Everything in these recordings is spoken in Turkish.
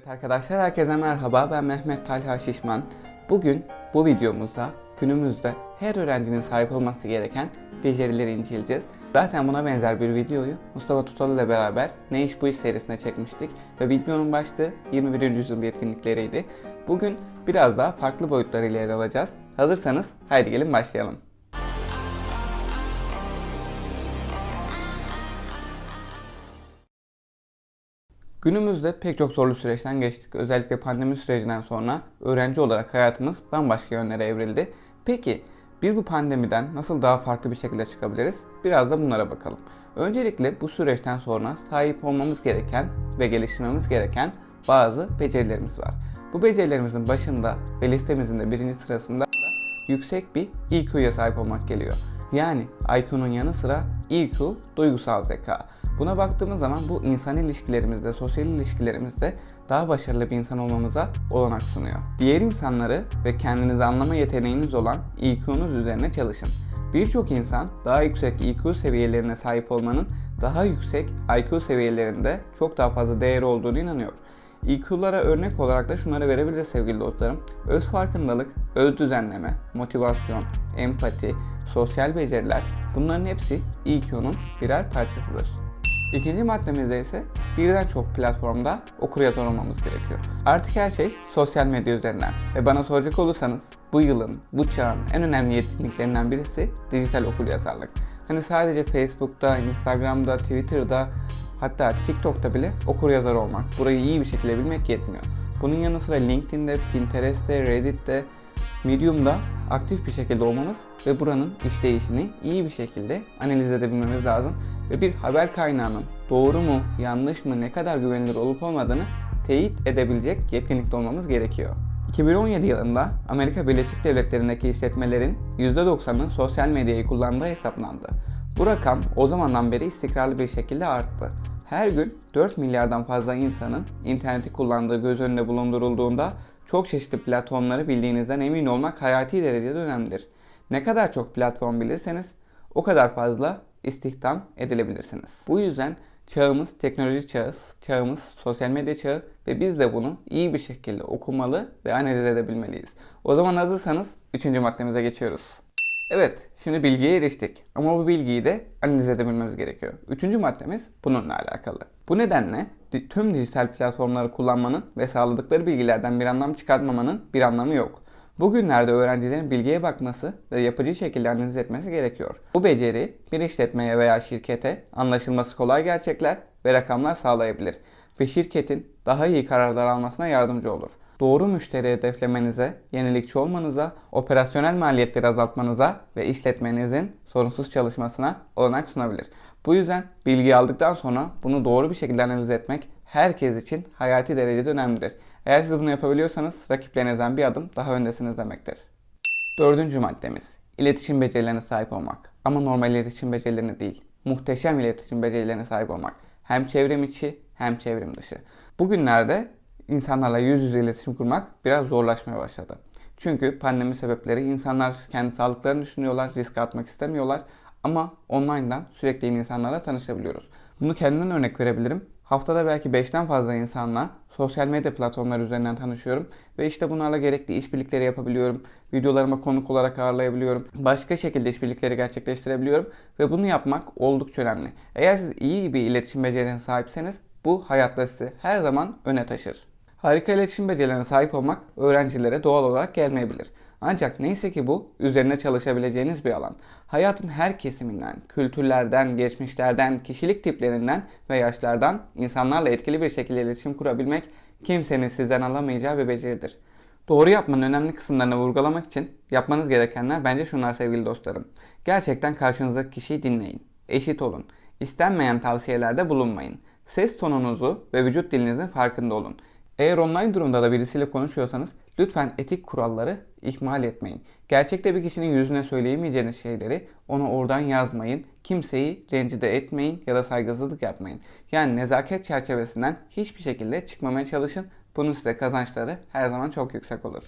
Evet arkadaşlar herkese merhaba ben Mehmet Talha Şişman. Bugün bu videomuzda günümüzde her öğrencinin sahip olması gereken becerileri inceleyeceğiz. Zaten buna benzer bir videoyu Mustafa Tutalı ile beraber Ne İş Bu İş serisine çekmiştik ve videonun başlığı 21. yüzyıl yetkinlikleriydi. Bugün biraz daha farklı boyutlarıyla ele alacağız. Hazırsanız haydi gelin başlayalım. Günümüzde pek çok zorlu süreçten geçtik. Özellikle pandemi sürecinden sonra öğrenci olarak hayatımız bambaşka yönlere evrildi. Peki biz bu pandemiden nasıl daha farklı bir şekilde çıkabiliriz? Biraz da bunlara bakalım. Öncelikle bu süreçten sonra sahip olmamız gereken ve geliştirmemiz gereken bazı becerilerimiz var. Bu becerilerimizin başında ve listemizin de birinci sırasında yüksek bir EQ'ya sahip olmak geliyor. Yani IQ'nun yanı sıra EQ duygusal zeka. Buna baktığımız zaman bu insan ilişkilerimizde, sosyal ilişkilerimizde daha başarılı bir insan olmamıza olanak sunuyor. Diğer insanları ve kendinizi anlama yeteneğiniz olan EQ'nuz üzerine çalışın. Birçok insan daha yüksek EQ seviyelerine sahip olmanın daha yüksek IQ seviyelerinde çok daha fazla değeri olduğunu inanıyor. EQ'lara örnek olarak da şunları verebiliriz sevgili dostlarım. Öz farkındalık, öz düzenleme, motivasyon, empati, sosyal beceriler bunların hepsi EQ'nun birer parçasıdır. İkinci maddemizde ise birden çok platformda okuryazar olmamız gerekiyor. Artık her şey sosyal medya üzerinden ve bana soracak olursanız bu yılın, bu çağın en önemli yetkinliklerinden birisi dijital okuryazarlık. Hani sadece Facebook'ta, Instagram'da, Twitter'da hatta TikTok'ta bile okuryazar olmak, burayı iyi bir şekilde bilmek yetmiyor. Bunun yanı sıra LinkedIn'de, Pinterest'te, Reddit'te, Medium'da aktif bir şekilde olmamız ve buranın işleyişini iyi bir şekilde analiz edebilmemiz lazım ve bir haber kaynağının doğru mu, yanlış mı, ne kadar güvenilir olup olmadığını teyit edebilecek yetkinlikte olmamız gerekiyor. 2017 yılında Amerika Birleşik Devletleri'ndeki işletmelerin %90'ının sosyal medyayı kullandığı hesaplandı. Bu rakam o zamandan beri istikrarlı bir şekilde arttı. Her gün 4 milyardan fazla insanın interneti kullandığı göz önünde bulundurulduğunda çok çeşitli platformları bildiğinizden emin olmak hayati derecede önemlidir. Ne kadar çok platform bilirseniz o kadar fazla istihdam edilebilirsiniz. Bu yüzden çağımız teknoloji çağı, çağımız sosyal medya çağı ve biz de bunu iyi bir şekilde okumalı ve analiz edebilmeliyiz. O zaman hazırsanız 3. maddemize geçiyoruz. Evet, şimdi bilgiye eriştik. Ama bu bilgiyi de analiz edebilmemiz gerekiyor. Üçüncü maddemiz bununla alakalı. Bu nedenle tüm dijital platformları kullanmanın ve sağladıkları bilgilerden bir anlam çıkartmamanın bir anlamı yok. Bugünlerde öğrencilerin bilgiye bakması ve yapıcı şekilde analiz etmesi gerekiyor. Bu beceri bir işletmeye veya şirkete anlaşılması kolay gerçekler ve rakamlar sağlayabilir ve şirketin daha iyi kararlar almasına yardımcı olur doğru müşteri hedeflemenize, yenilikçi olmanıza, operasyonel maliyetleri azaltmanıza ve işletmenizin sorunsuz çalışmasına olanak sunabilir. Bu yüzden bilgi aldıktan sonra bunu doğru bir şekilde analiz etmek herkes için hayati derecede önemlidir. Eğer siz bunu yapabiliyorsanız rakiplerinizden bir adım daha öndesiniz demektir. Dördüncü maddemiz. İletişim becerilerine sahip olmak. Ama normal iletişim becerilerine değil. Muhteşem iletişim becerilerine sahip olmak. Hem çevrim içi hem çevrim dışı. Bugünlerde insanlarla yüz yüze iletişim kurmak biraz zorlaşmaya başladı. Çünkü pandemi sebepleri insanlar kendi sağlıklarını düşünüyorlar, risk atmak istemiyorlar ama online'dan sürekli yeni insanlarla tanışabiliyoruz. Bunu kendimden örnek verebilirim. Haftada belki 5'ten fazla insanla sosyal medya platformları üzerinden tanışıyorum ve işte bunlarla gerekli işbirlikleri yapabiliyorum. Videolarıma konuk olarak ağırlayabiliyorum. Başka şekilde işbirlikleri gerçekleştirebiliyorum ve bunu yapmak oldukça önemli. Eğer siz iyi bir iletişim becerilerine sahipseniz bu hayatta sizi her zaman öne taşır. Harika iletişim becerilerine sahip olmak öğrencilere doğal olarak gelmeyebilir. Ancak neyse ki bu üzerine çalışabileceğiniz bir alan. Hayatın her kesiminden, kültürlerden, geçmişlerden, kişilik tiplerinden ve yaşlardan insanlarla etkili bir şekilde iletişim kurabilmek kimsenin sizden alamayacağı bir beceridir. Doğru yapmanın önemli kısımlarını vurgulamak için yapmanız gerekenler bence şunlar sevgili dostlarım. Gerçekten karşınızdaki kişiyi dinleyin. Eşit olun. İstenmeyen tavsiyelerde bulunmayın. Ses tonunuzu ve vücut dilinizin farkında olun. Eğer online durumda da birisiyle konuşuyorsanız lütfen etik kuralları ihmal etmeyin. Gerçekte bir kişinin yüzüne söyleyemeyeceğiniz şeyleri ona oradan yazmayın. Kimseyi rencide etmeyin ya da saygısızlık yapmayın. Yani nezaket çerçevesinden hiçbir şekilde çıkmamaya çalışın. Bunun size kazançları her zaman çok yüksek olur.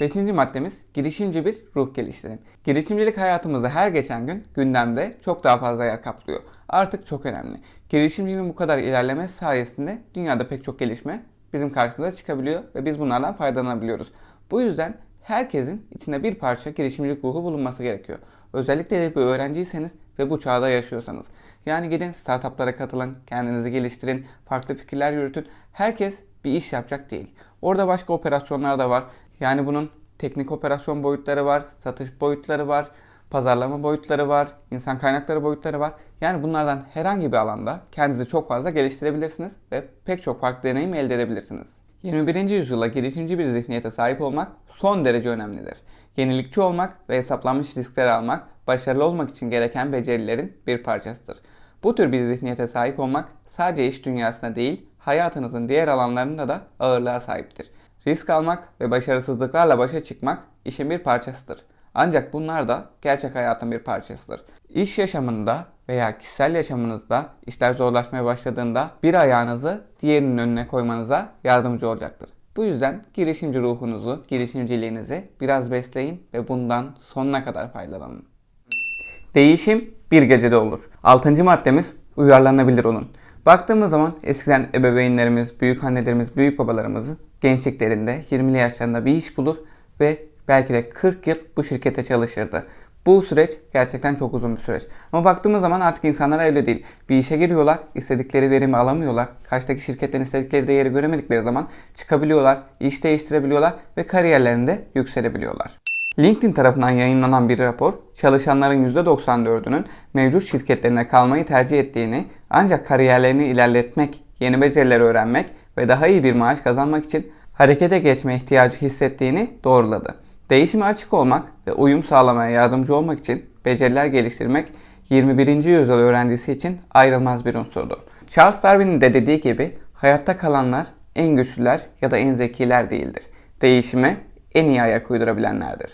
Beşinci maddemiz girişimci bir ruh geliştirin. Girişimcilik hayatımızda her geçen gün gündemde çok daha fazla yer kaplıyor. Artık çok önemli. Girişimciliğin bu kadar ilerlemesi sayesinde dünyada pek çok gelişme bizim karşımıza çıkabiliyor ve biz bunlardan faydalanabiliyoruz. Bu yüzden herkesin içinde bir parça girişimcilik ruhu bulunması gerekiyor. Özellikle de bir öğrenciyseniz ve bu çağda yaşıyorsanız. Yani gidin startuplara katılın, kendinizi geliştirin, farklı fikirler yürütün. Herkes bir iş yapacak değil. Orada başka operasyonlar da var. Yani bunun teknik operasyon boyutları var, satış boyutları var, pazarlama boyutları var, insan kaynakları boyutları var. Yani bunlardan herhangi bir alanda kendinizi çok fazla geliştirebilirsiniz ve pek çok farklı deneyim elde edebilirsiniz. 21. yüzyılda girişimci bir zihniyete sahip olmak son derece önemlidir. Yenilikçi olmak ve hesaplanmış riskler almak başarılı olmak için gereken becerilerin bir parçasıdır. Bu tür bir zihniyete sahip olmak sadece iş dünyasında değil, hayatınızın diğer alanlarında da ağırlığa sahiptir. Risk almak ve başarısızlıklarla başa çıkmak işin bir parçasıdır. Ancak bunlar da gerçek hayatın bir parçasıdır. İş yaşamında veya kişisel yaşamınızda işler zorlaşmaya başladığında bir ayağınızı diğerinin önüne koymanıza yardımcı olacaktır. Bu yüzden girişimci ruhunuzu, girişimciliğinizi biraz besleyin ve bundan sonuna kadar faydalanın. Değişim bir gecede olur. Altıncı maddemiz uyarlanabilir olun. Baktığımız zaman eskiden ebeveynlerimiz, büyük annelerimiz, büyük babalarımızın gençliklerinde 20'li yaşlarında bir iş bulur ve belki de 40 yıl bu şirkete çalışırdı. Bu süreç gerçekten çok uzun bir süreç. Ama baktığımız zaman artık insanlar öyle değil. Bir işe giriyorlar, istedikleri verimi alamıyorlar. Karşıdaki şirketten istedikleri değeri göremedikleri zaman çıkabiliyorlar, iş değiştirebiliyorlar ve kariyerlerinde yükselebiliyorlar. LinkedIn tarafından yayınlanan bir rapor, çalışanların %94'ünün mevcut şirketlerine kalmayı tercih ettiğini ancak kariyerlerini ilerletmek, yeni beceriler öğrenmek ve daha iyi bir maaş kazanmak için harekete geçme ihtiyacı hissettiğini doğruladı. Değişime açık olmak ve uyum sağlamaya yardımcı olmak için beceriler geliştirmek 21. yüzyıl öğrencisi için ayrılmaz bir unsurdur. Charles Darwin'in de dediği gibi hayatta kalanlar en güçlüler ya da en zekiler değildir. Değişime en iyi ayak uydurabilenlerdir.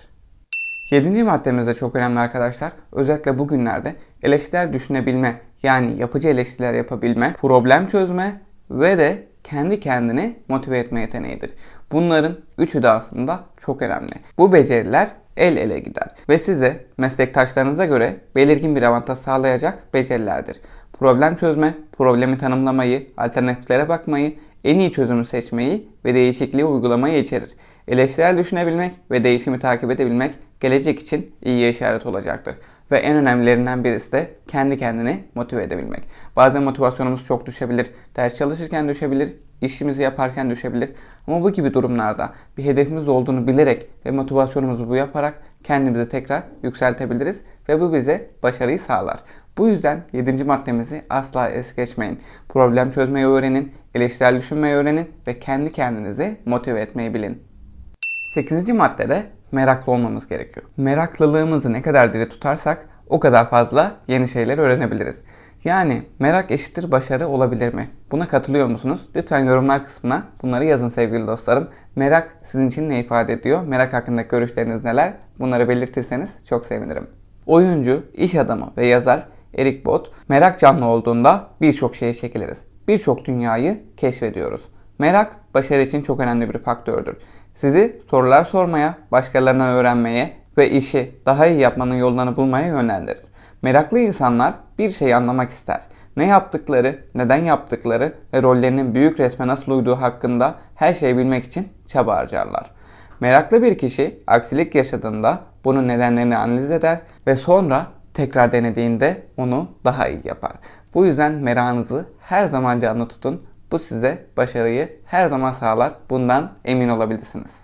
Yedinci maddemiz de çok önemli arkadaşlar. Özellikle bugünlerde eleştirel düşünebilme yani yapıcı eleştiriler yapabilme, problem çözme ve de kendi kendini motive etme yeteneğidir. Bunların üçü de aslında çok önemli. Bu beceriler el ele gider ve size meslektaşlarınıza göre belirgin bir avantaj sağlayacak becerilerdir. Problem çözme, problemi tanımlamayı, alternatiflere bakmayı, en iyi çözümü seçmeyi ve değişikliği uygulamayı içerir. Eleştirel düşünebilmek ve değişimi takip edebilmek gelecek için iyi işaret olacaktır. Ve en önemlilerinden birisi de kendi kendini motive edebilmek. Bazen motivasyonumuz çok düşebilir, ders çalışırken düşebilir, işimizi yaparken düşebilir. Ama bu gibi durumlarda bir hedefimiz olduğunu bilerek ve motivasyonumuzu bu yaparak kendimizi tekrar yükseltebiliriz ve bu bize başarıyı sağlar. Bu yüzden 7. maddemizi asla es geçmeyin. Problem çözmeyi öğrenin, eleştirel düşünmeyi öğrenin ve kendi kendinizi motive etmeyi bilin. 8. maddede meraklı olmamız gerekiyor. Meraklılığımızı ne kadar diri tutarsak o kadar fazla yeni şeyler öğrenebiliriz. Yani merak eşittir başarı olabilir mi? Buna katılıyor musunuz? Lütfen yorumlar kısmına bunları yazın sevgili dostlarım. Merak sizin için ne ifade ediyor? Merak hakkındaki görüşleriniz neler? Bunları belirtirseniz çok sevinirim. Oyuncu, iş adamı ve yazar Eric Bot, merak canlı olduğunda birçok şeye çekiliriz. Birçok dünyayı keşfediyoruz. Merak başarı için çok önemli bir faktördür. Sizi sorular sormaya, başkalarından öğrenmeye ve işi daha iyi yapmanın yollarını bulmaya yönlendirir. Meraklı insanlar bir şeyi anlamak ister. Ne yaptıkları, neden yaptıkları ve rollerinin büyük resme nasıl uyduğu hakkında her şeyi bilmek için çaba harcarlar. Meraklı bir kişi aksilik yaşadığında bunun nedenlerini analiz eder ve sonra tekrar denediğinde onu daha iyi yapar. Bu yüzden merakınızı her zaman canlı tutun. Bu size başarıyı her zaman sağlar. Bundan emin olabilirsiniz.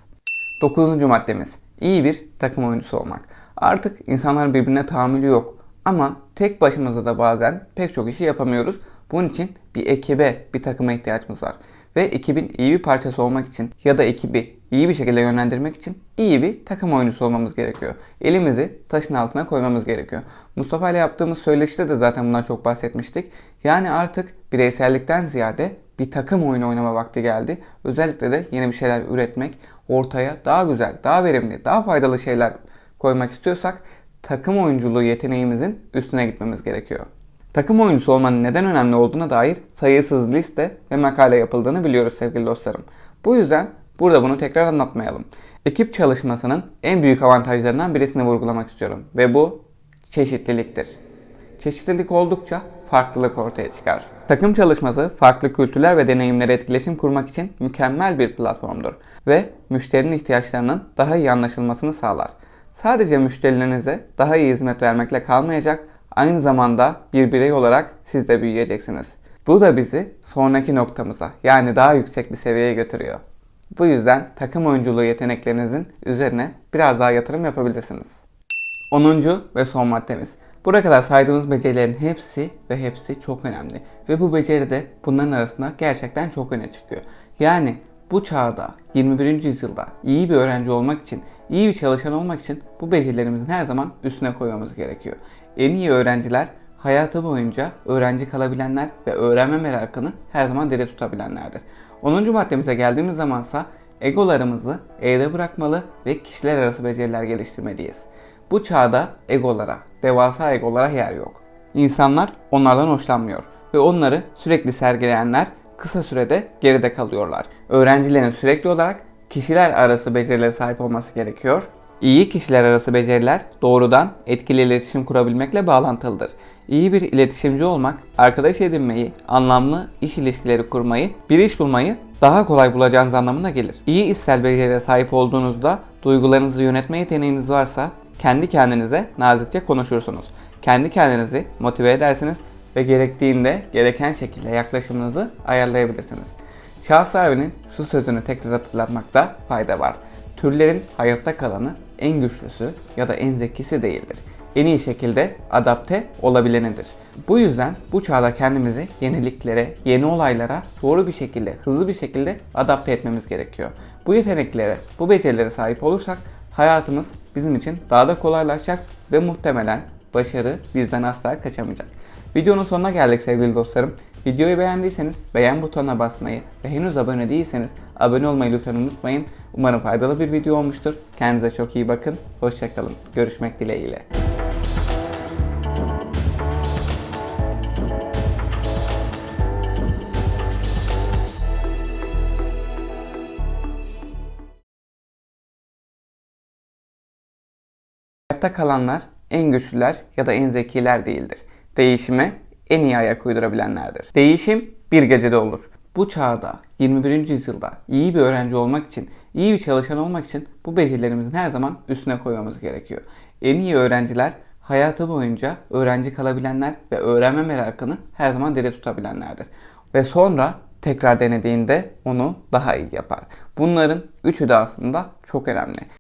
Dokuzuncu maddemiz. iyi bir takım oyuncusu olmak. Artık insanların birbirine tahammülü yok. Ama tek başımıza da bazen pek çok işi yapamıyoruz. Bunun için bir ekibe, bir takıma ihtiyacımız var. Ve ekibin iyi bir parçası olmak için ya da ekibi iyi bir şekilde yönlendirmek için iyi bir takım oyuncusu olmamız gerekiyor. Elimizi taşın altına koymamız gerekiyor. Mustafa ile yaptığımız söyleşide de zaten bundan çok bahsetmiştik. Yani artık bireysellikten ziyade bir takım oyunu oynama vakti geldi. Özellikle de yeni bir şeyler üretmek, ortaya daha güzel, daha verimli, daha faydalı şeyler koymak istiyorsak takım oyunculuğu yeteneğimizin üstüne gitmemiz gerekiyor. Takım oyuncusu olmanın neden önemli olduğuna dair sayısız liste ve makale yapıldığını biliyoruz sevgili dostlarım. Bu yüzden burada bunu tekrar anlatmayalım. Ekip çalışmasının en büyük avantajlarından birisini vurgulamak istiyorum ve bu çeşitliliktir. Çeşitlilik oldukça farklılık ortaya çıkar. Takım çalışması farklı kültürler ve deneyimlere etkileşim kurmak için mükemmel bir platformdur ve müşterinin ihtiyaçlarının daha iyi anlaşılmasını sağlar. Sadece müşterilerinize daha iyi hizmet vermekle kalmayacak, aynı zamanda bir birey olarak siz de büyüyeceksiniz. Bu da bizi sonraki noktamıza yani daha yüksek bir seviyeye götürüyor. Bu yüzden takım oyunculuğu yeteneklerinizin üzerine biraz daha yatırım yapabilirsiniz. 10. ve son maddemiz. Buraya kadar saydığımız becerilerin hepsi ve hepsi çok önemli. Ve bu beceri de bunların arasında gerçekten çok öne çıkıyor. Yani bu çağda 21. yüzyılda iyi bir öğrenci olmak için, iyi bir çalışan olmak için bu becerilerimizin her zaman üstüne koymamız gerekiyor. En iyi öğrenciler hayatı boyunca öğrenci kalabilenler ve öğrenme merakını her zaman diri tutabilenlerdir. 10. maddemize geldiğimiz zamansa egolarımızı evde bırakmalı ve kişiler arası beceriler geliştirmeliyiz. Bu çağda egolara, devasa egolara yer yok. İnsanlar onlardan hoşlanmıyor ve onları sürekli sergileyenler kısa sürede geride kalıyorlar. Öğrencilerin sürekli olarak kişiler arası becerilere sahip olması gerekiyor. İyi kişiler arası beceriler doğrudan etkili iletişim kurabilmekle bağlantılıdır. İyi bir iletişimci olmak, arkadaş edinmeyi, anlamlı iş ilişkileri kurmayı, bir iş bulmayı daha kolay bulacağınız anlamına gelir. İyi içsel becerilere sahip olduğunuzda duygularınızı yönetme yeteneğiniz varsa kendi kendinize nazikçe konuşursunuz. Kendi kendinizi motive edersiniz ve gerektiğinde gereken şekilde yaklaşımınızı ayarlayabilirsiniz. Charles Darwin'in şu sözünü tekrar hatırlatmakta fayda var. Türlerin hayatta kalanı en güçlüsü ya da en zekisi değildir. En iyi şekilde adapte olabilenidir. Bu yüzden bu çağda kendimizi yeniliklere, yeni olaylara doğru bir şekilde, hızlı bir şekilde adapte etmemiz gerekiyor. Bu yeteneklere, bu becerilere sahip olursak hayatımız bizim için daha da kolaylaşacak ve muhtemelen başarı bizden asla kaçamayacak. Videonun sonuna geldik sevgili dostlarım. Videoyu beğendiyseniz beğen butonuna basmayı ve henüz abone değilseniz abone olmayı lütfen unutmayın. Umarım faydalı bir video olmuştur. Kendinize çok iyi bakın. Hoşçakalın. Görüşmek dileğiyle. Hayatta kalanlar en güçlüler ya da en zekiler değildir. Değişime en iyi ayak uydurabilenlerdir. Değişim bir gecede olur. Bu çağda 21. yüzyılda iyi bir öğrenci olmak için, iyi bir çalışan olmak için bu becerilerimizin her zaman üstüne koymamız gerekiyor. En iyi öğrenciler hayatı boyunca öğrenci kalabilenler ve öğrenme merakını her zaman diri tutabilenlerdir. Ve sonra tekrar denediğinde onu daha iyi yapar. Bunların üçü de aslında çok önemli.